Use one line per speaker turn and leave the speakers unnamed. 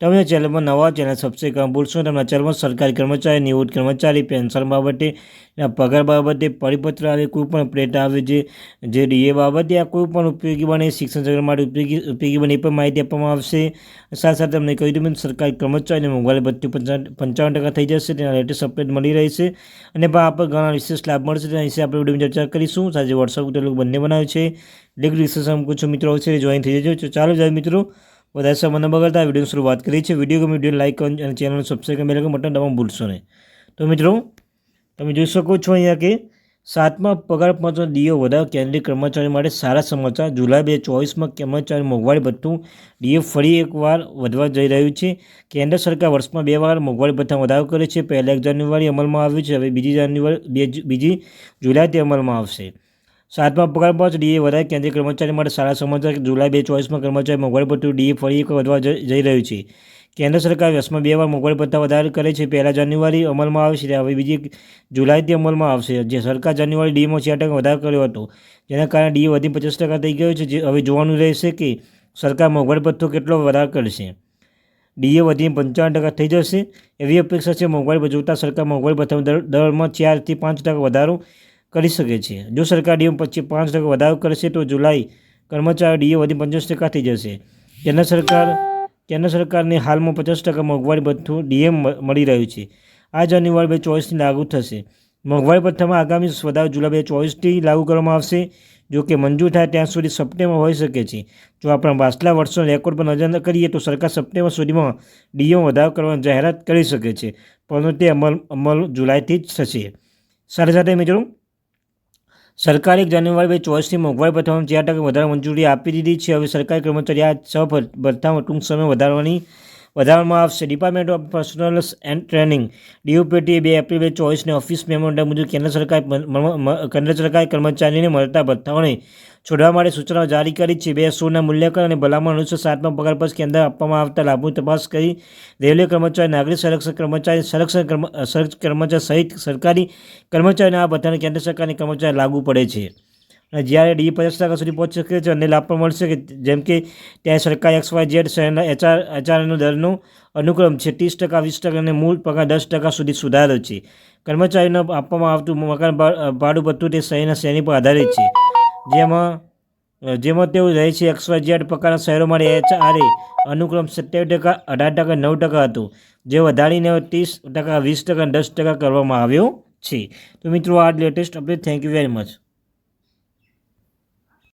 તમે ચેનલમાં નવા ચેનલ સબસ્ક્રાઈબ કરવા ભૂલશો તમારા ચેનલમાં સરકારી કર્મચારી, નિવૃત્ત કર્મચારી, પેન્શન બાબતે પગાર બાબતે પરિપત્ર આવે, કોઈ પણ અપડેટ આવે, જે જે ડીએ બાબતે આ કોઈપણ ઉપયોગી બને, શિક્ષણ સગર માટે ઉપયોગી ઉપયોગી બને એ પણ માહિતી આપવામાં આવશે. સાથે સાથે તમને કહી દઉં સરકારી કર્મચારીને મોંઘવારી ભથ્થું પંચાવન ટકા થઈ જશે. તેના લેટેસ્ટ અપડેટ મળી રહેશે. અને પણ આપણે ઘણા વિશેષ લાભ મળશે. તેના વિશે આપણે વિડીયોમાં ચર્ચા કરીશું. સાથે વોટ્સઅપ ગ્રુપ બંને બનાવ્યું છે. લિંક અમુક પૂછો મિત્રો છે જોઈન થઈ જજો. ચાલો જાય મિત્રો. વધારે સમય ન બગાડતા વીડિયો શરૂઆત કરી છે વીડિયો ગમે વીડિયો લાઈક અને ચેનલ સબસ્ક્રાઈબ કરી બેલ બટન દબાવવાનું ભૂલશો નહીં. તો મિત્રો, તમે જોઈ શકો છો અહીંયા કે સાતમા પગાર પંચનો ડીઓ વધારો કેન્દ્રીય કર્મચારીઓ માટે સારા સમાચાર. જુલાઈ બે ચોવીસમાં કર્મચારી મોંઘવારી ભથ્થું ડીએ ફરી એકવાર વધવા જઈ રહ્યું છે. કેન્દ્ર સરકાર વર્ષમાં બે વાર મોંઘવારી ભથ્થા વધારો કરે છે. પહેલા એક જાન્યુઆરી અમલમાં આવ્યું છે, હવે બીજી જાન્યુઆરી બે બીજી જુલાઈથી અમલમાં આવશે. સાતમા પગાર પાંચ ડીએ વધારે કેન્દ્રીય કર્મચારી માટે સારા સમાચાર જુલાઈ બે ચોવીસમાં કર્મચારી મોંઘવારી ભથ્થું ડીએ ફરી એક વધવા જઈ રહ્યું છે. કેન્દ્ર સરકાર વર્ષમાં બે વાર મોંઘવારી ભથ્થા વધારે કરે છે. પહેલા જાન્યુઆરી અમલમાં આવે છે હવે બીજી જુલાઈથી અમલમાં આવશે. જે સરકાર જાન્યુઆરી ડીમાં ચાર ટકા વધારો કર્યો હતો. જેના કારણે ડીએ વધી પચાસ ટકા થઈ ગયો છે. જે હવે જોવાનું રહેશે કે સરકાર મોંઘવારી ભથ્થો કેટલો વધારો કરશે. ડીએ વધીને પંચાવન ટકા થઈ જશે. એવી અપેક્ષા છે. મોંઘવારી જોતા સરકાર મોંઘવારી ભથ્થાના દરમાં ચારથી પાંચ ટકા વધારો કરી શકે છે. જો સરકાર ડીએમ પછી પાંચ ટકા વધારો કરશે તો જુલાઈ કર્મચારી ડીએ વધી પંચાસ ટકા થઈ જશે. કેન્દ્ર સરકાર, કેન્દ્ર સરકારને હાલમાં પચાસ ટકા મોંઘવારી ભથ્થું ડીએમ મળી રહ્યું છે. આ જાન્યુઆરી બે ચોવીસથી લાગુ થશે. મોંઘવારી ભથ્થામાં આગામી વધારો જુલાઈ બે ચોવીસથી લાગુ કરવામાં આવશે. જો કે મંજૂર થાય ત્યાં સુધી સપ્ટેમ્બર હોઈ શકે છે. જો આપણા પાછલા વર્ષનો રેકોર્ડ પર નજર કરીએ તો સરકાર સપ્ટેમ્બર સુધીમાં ડીએમ વધારો કરવાની જાહેરાત કરી શકે છે. પરંતુ તે અમલ અમલ જુલાઈથી જ થશે. સાથે સાથે મિત્રો સરકારે એક જાન્યુઆરી બે ચોવીસની મોંઘવારી ભથ્થામાં ચાર ટકા વધારે મંજૂરી આપી દીધી છે. હવે સરકારી કર્મચારી આ છ ભથ્થામાં ટૂંક સમય વધારવાની, વધારવામાં આવશે. Department of personnel and training ડીયુપીટીએ બે એપ્રિલ બે ચોવીસને ઓફિસ મેમોરેન્ડમ મુજબ કેન્દ્ર સરકાર કેન્દ્ર સરકારે કર્મચારીને મળતા ભથ્થાઓને છોડવા માટે સૂચનાઓ જારી કરી છે. બે સોના મૂલ્યાંકન અને ભલામણ અનુસાર સાતમા પગાર પછી કેન્દ્ર આપવામાં આવતા લાભો તપાસ કરી રેલવે કર્મચારી, નાગરિક સંરક્ષણ કર્મચારી સંરક્ષણ કર્મચારી સહિત સરકારી કર્મચારીને આ બધાને કેન્દ્ર સરકારની કર્મચારી લાગુ પડે છે. અને જ્યારે ડી પચાસ ટકા સુધી પહોંચી શકે છે અને લાભ પણ મળશે કે જેમ કે ત્યાં સરકાર એક્સ વાય ઝેડ શહેરના એચઆર એચઆરનો દરનો અનુક્રમ છે. ત્રીસ ટકા, વીસ ટકા અને મૂળ પગાર દસ ટકા સુધી સુધારો છે. કર્મચારીને આપવામાં આવતું મકાન ભાડું ભથ્થું તે શહેરના શ્રેણી પર આધારિત છે. જેમાં જેમાં તેઓ રહે છે એક્સ ઝેડ પ્રકારના શહેરોમાં એચઆરએ. અનુક્રમ સત્યાવીસ ટકા, અઢાર ટકા, નવ ટકા હતું, જે વધારીને ત્રીસ ટકા, વીસ ટકા દસ ટકા કરવામાં આવ્યો છે. તો મિત્રો આ latest update thank you very much